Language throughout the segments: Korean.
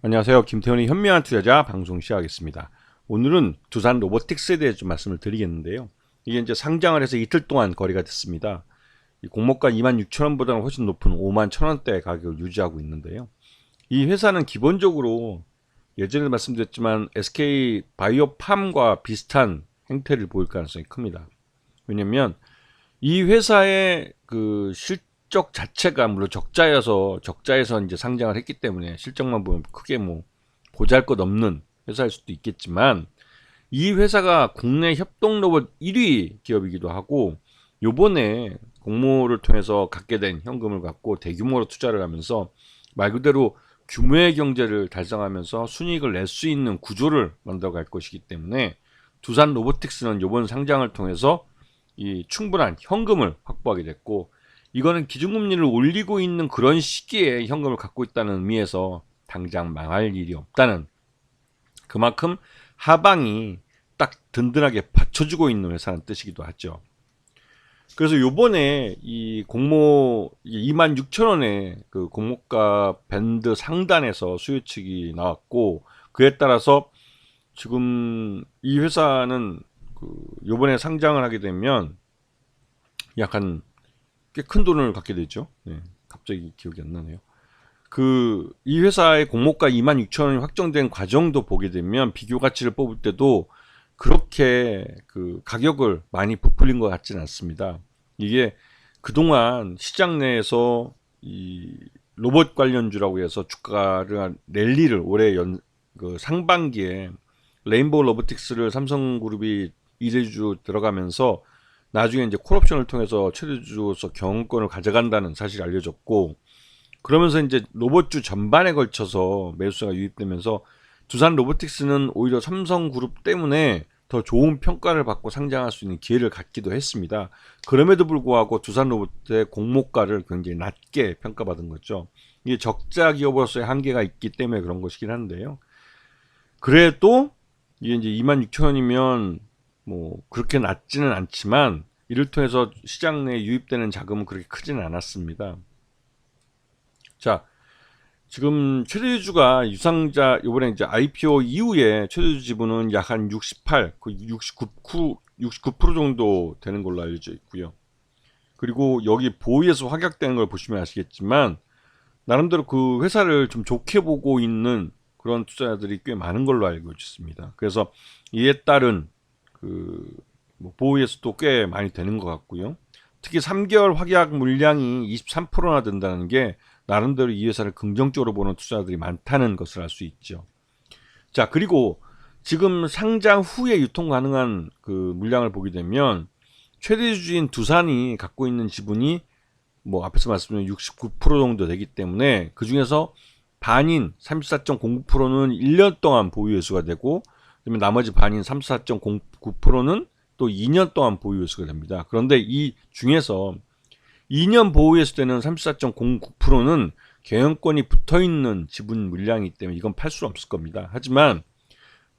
안녕하세요. 김태훈의 현명한 투자자 방송 시작하겠습니다. 오늘은 두산 로보틱스에 대해 좀 말씀을 드리겠는데요. 이게 이제 상장을 해서 이틀 동안 거래가 됐습니다. 이 공모가 26,000원보다는 훨씬 높은 5만 1,000원대 가격을 유지하고 있는데요. 이 회사는 기본적으로 예전에 말씀드렸지만 SK 바이오팜과 비슷한 행태를 보일 가능성이 큽니다. 왜냐면 이 회사의 그 실 적 자체가 물론 적자여서 적자에서 이제 상장을 했기 때문에 실적만 보면 크게 뭐 보잘것 없는 회사일 수도 있겠지만 이 회사가 국내 협동 로봇 1위 기업이기도 하고 요번에 공모를 통해서 갖게 된 현금을 갖고 대규모로 투자를 하면서 말 그대로 규모의 경제를 달성하면서 순이익을 낼 수 있는 구조를 만들어갈 것이기 때문에 두산 로보틱스는 이번 상장을 통해서 이 충분한 현금을 확보하게 됐고 이거는 기준금리를 올리고 있는 그런 시기에 현금을 갖고 있다는 의미에서 당장 망할 일이 없다는 그만큼 하방이 딱 든든하게 받쳐주고 있는 회사는 뜻이기도 하죠. 그래서 요번에 이 공모 2만 6천 원의 그 공모가 밴드 상단에서 수요 측이 나왔고 그에 따라서 지금 이 회사는 그 요번에 상장을 하게 되면 약간 꽤 큰 돈을 갖게 되죠. 네, 갑자기 기억이 안 나네요. 그 이 회사의 공모가 2만 6천 원이 확정된 과정도 보게 되면 비교 가치를 뽑을 때도 그렇게 그 가격을 많이 부풀린 것 같지는 않습니다. 이게 그동안 시장 내에서 이 로봇 관련주라고 해서 주가를 랠리를 올해 연, 그 상반기에 레인보우 로보틱스를 삼성그룹이 1위주 들어가면서 나중에 이제 콜옵션을 통해서 최대주로서 경영권을 가져간다는 사실이 알려졌고 그러면서 이제 로봇주 전반에 걸쳐서 매수가 유입되면서 두산 로보틱스는 오히려 삼성그룹 때문에 더 좋은 평가를 받고 상장할 수 있는 기회를 갖기도 했습니다. 그럼에도 불구하고 두산 로봇의 공모가를 굉장히 낮게 평가받은 거죠. 이게 적자 기업으로서의 한계가 있기 때문에 그런 것이긴 한데요. 그래도 이게 이제 2만 6천 원이면 뭐 그렇게 낮지는 않지만 이를 통해서 시장 내에 유입되는 자금은 그렇게 크지는 않았습니다. 자, 지금 최대주가 유상자 이번에 이제 IPO 이후에 최대주 지분은 약 한 68, 그 69, 69% 정도 되는 걸로 알려져 있고요. 그리고 여기 보유에서 확약되는 걸 보시면 아시겠지만 나름대로 그 회사를 좀 좋게 보고 있는 그런 투자자들이 꽤 많은 걸로 알고 있습니다. 그래서 이에 따른 그뭐 보유에서도 꽤 많이 되는 것 같고요. 특히 3개월 확약 물량이 23%나 된다는 게 나름대로 이 회사를 긍정적으로 보는 투자들이 많다는 것을 알 수 있죠. 자, 그리고 지금 상장 후에 유통 가능한 그 물량을 보게 되면 최대 주주인 두산이 갖고 있는 지분이 뭐 앞에서 말씀드린 69% 정도 되기 때문에 그 중에서 반인 34.09%는 1년 동안 보유 회수가 되고 그다음에 나머지 반인 34.09%는 또 2년 동안 보유 회수가 됩니다. 그런데 이 중에서 2년 보유 회수되는 34.09%는 경영권이 붙어 있는 지분 물량이기 때문에 이건 팔 수 없을 겁니다. 하지만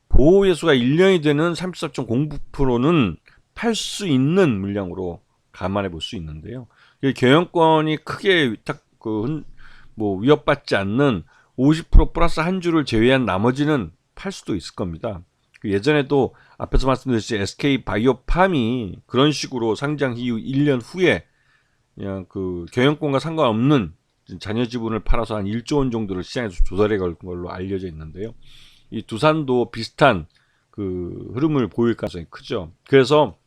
보호 회수가 1년이 되는 34.09%는 팔 수 있는 물량으로 감안해 볼 수 있는데요. 경영권이 크게 딱그뭐 위협받지 않는 50% 플러스 한 주를 제외한 나머지는 팔 수도 있을 겁니다. 그 예전에도 앞에서 말씀드렸듯이 SK 바이오팜이 그런 식으로 상장 이후 1년 후에 그냥 그 경영권과 상관없는 자녀 지분을 팔아서 한 1조 원 정도를 시장에서 조달해 걸 걸로 알려져 있는데요. 이 두산도 비슷한 그 흐름을 보일 가능성이 크죠. 그래서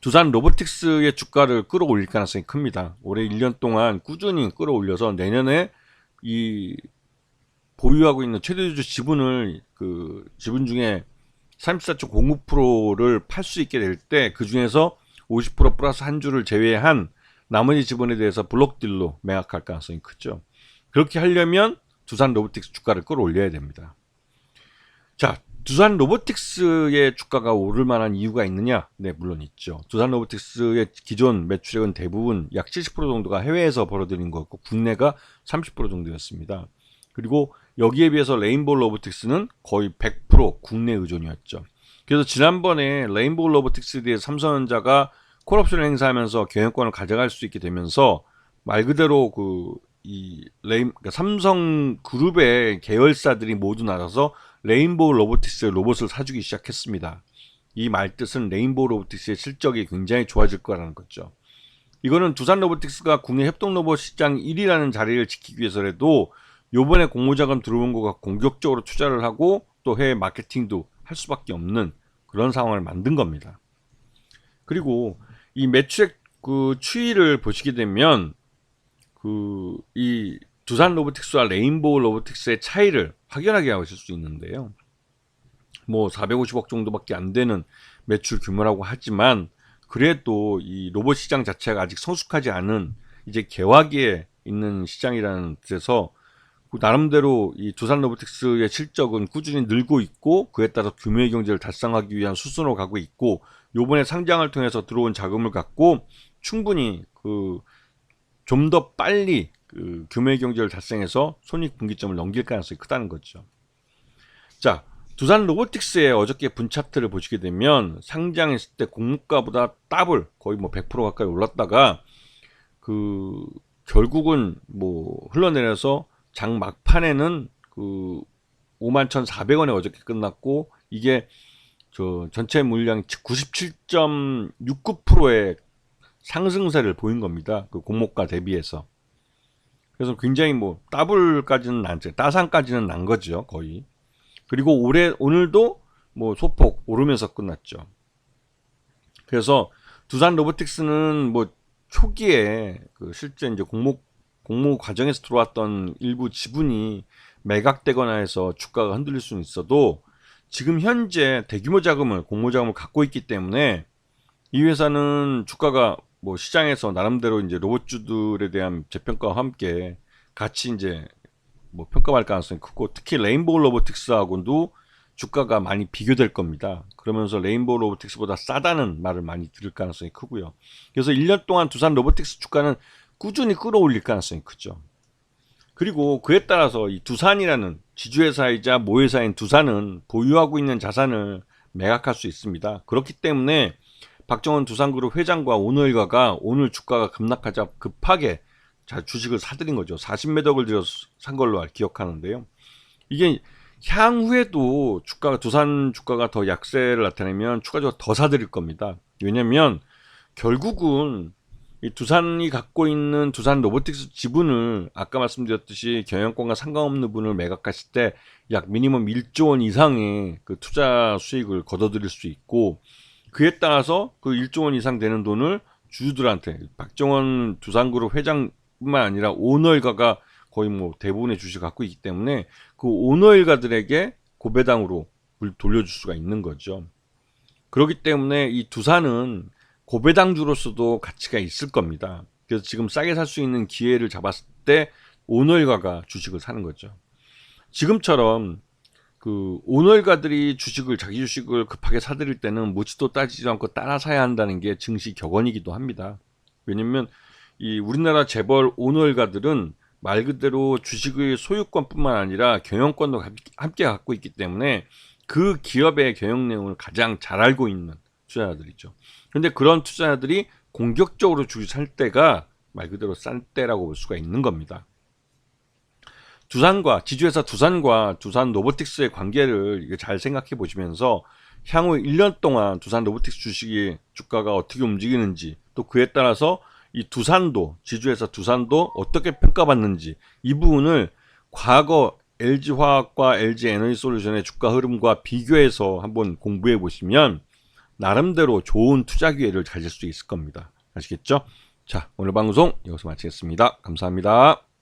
두산 로보틱스의 주가를 끌어올릴 가능성이 큽니다. 올해 1년 동안 꾸준히 끌어올려서 내년에 이 보유하고 있는 최대주주 지분을 그 지분 중에 34.09%를 팔 수 있게 될 때 그 중에서 50% 플러스 한 주를 제외한 나머지 지분에 대해서 블록딜로 매각할 가능성이 크죠. 그렇게 하려면 두산 로보틱스 주가를 끌어올려야 됩니다. 자, 두산 로보틱스의 주가가 오를 만한 이유가 있느냐? 네, 물론 있죠. 두산 로보틱스의 기존 매출액은 대부분 약 70% 정도가 해외에서 벌어들인 거고 국내가 30% 정도였습니다. 그리고 여기에 비해서 레인보우 로보틱스는 거의 100% 국내 의존이었죠. 그래서 지난번에 레인보우 로보틱스에 대해 삼성전자가 콜옵션을 행사하면서 경영권을 가져갈 수 있게 되면서 말 그대로 그 이 레인 그러니까 삼성 그룹의 계열사들이 모두 나서서 레인보우 로보틱스의 로봇을 사주기 시작했습니다. 이 말 뜻은 레인보우 로보틱스의 실적이 굉장히 좋아질 거라는 거죠. 이거는 두산 로보틱스가 국내 협동 로봇 시장 1위라는 자리를 지키기 위해서라도 요번에 공모자금 들어온 거가 공격적으로 투자를 하고 또 해외 마케팅도 할 수밖에 없는 그런 상황을 만든 겁니다. 그리고 이 매출액 그 추이를 보시게 되면 그 이 두산 로보틱스와 레인보우 로보틱스의 차이를 확연하게 하실 수 있는데요. 뭐 450억 정도밖에 안 되는 매출 규모라고 하지만 그래도 이 로봇 시장 자체가 아직 성숙하지 않은 이제 개화기에 있는 시장이라는 뜻에서 그 나름대로 이 두산 로보틱스의 실적은 꾸준히 늘고 있고 그에 따라 규모의 경제를 달성하기 위한 수순으로 가고 있고 요번에 상장을 통해서 들어온 자금을 갖고 충분히 그 좀 더 빨리 그 규모의 경제를 달성해서 손익 분기점을 넘길 가능성이 크다는 거죠. 자, 두산 로보틱스의 어저께 분 차트를 보시게 되면 상장했을 때 공모가보다 더블 거의 뭐 100% 가까이 올랐다가 그 결국은 뭐 흘러내려서 장 막판에는 그 51,400원에 어저께 끝났고 이게 저 전체 물량 97.69%의 상승세를 보인 겁니다. 그 공모가 대비해서. 그래서 굉장히 뭐 더블까지는 난죠. 따상까지는 난 거죠, 거의. 그리고 올해 오늘도 뭐 소폭 오르면서 끝났죠. 그래서 두산 로보틱스는 뭐 초기에 그 실제 이제 공모 공모 과정에서 들어왔던 일부 지분이 매각되거나 해서 주가가 흔들릴 수는 있어도 지금 현재 대규모 자금을 공모 자금을 갖고 있기 때문에 이 회사는 주가가 뭐 시장에서 나름대로 이제 로봇주들에 대한 재평가와 함께 같이 이제 뭐 평가할 가능성이 크고 특히 레인보우 로보틱스하고도 주가가 많이 비교될 겁니다. 그러면서 레인보우 로보틱스보다 싸다는 말을 많이 들을 가능성이 크고요. 그래서 1년 동안 두산 로보틱스 주가는 꾸준히 끌어올릴 가능성이 크죠. 그리고 그에 따라서 이 두산이라는 지주회사이자 모회사인 두산은 보유하고 있는 자산을 매각할 수 있습니다. 그렇기 때문에 박정원 두산그룹 회장과 오너일가가 오늘 주가가 급락하자 급하게 자 주식을 사들인 거죠. 40매덕을 들여서 산 걸로 기억하는데요. 이게 향후에도 주가가 두산 주가가 더 약세를 나타내면 추가적으로 더 사들일 겁니다. 왜냐면 결국은 이 두산이 갖고 있는 두산 로보틱스 지분을 아까 말씀드렸듯이 경영권과 상관없는 분을 매각하실 때약 미니멈 1조 원 이상의 그 투자 수익을 거둬들일 수 있고 그에 따라서 그 1조 원 이상 되는 돈을 주주들한테 박정원 두산그룹 회장뿐만 아니라 오너 일가가 거의 뭐 대부분의 주식을 갖고 있기 때문에 그 오너 일가들에게 고배당으로 돌려줄 수가 있는 거죠. 그렇기 때문에 이 두산은 고배당주로서도 가치가 있을 겁니다. 그래서 지금 싸게 살 수 있는 기회를 잡았을 때 오너일가가 주식을 사는 거죠. 지금처럼 그 오너일가들이 주식을 자기 주식을 급하게 사들일 때는 묻지도 따지지도 않고 따라 사야 한다는 게 증시 격언이기도 합니다. 왜냐면 이 우리나라 재벌 오너일가들은 말 그대로 주식의 소유권뿐만 아니라 경영권도 함께 갖고 있기 때문에 그 기업의 경영 내용을 가장 잘 알고 있는 투자자들이죠. 그런데 그런 투자자들이 공격적으로 주식 살 때가 말 그대로 싼 때라고 볼 수가 있는 겁니다. 두산과 지주회사 두산과 두산 로보틱스의 관계를 잘 생각해 보시면서 향후 1년 동안 두산 로보틱스 주식이 주가가 어떻게 움직이는지 또 그에 따라서 이 두산도 지주회사 두산도 어떻게 평가받는지 이 부분을 과거 LG화학과 LG에너지솔루션의 주가 흐름과 비교해서 한번 공부해 보시면 나름대로 좋은 투자 기회를 가질 수 있을 겁니다. 아시겠죠? 자, 오늘 방송 여기서 마치겠습니다. 감사합니다.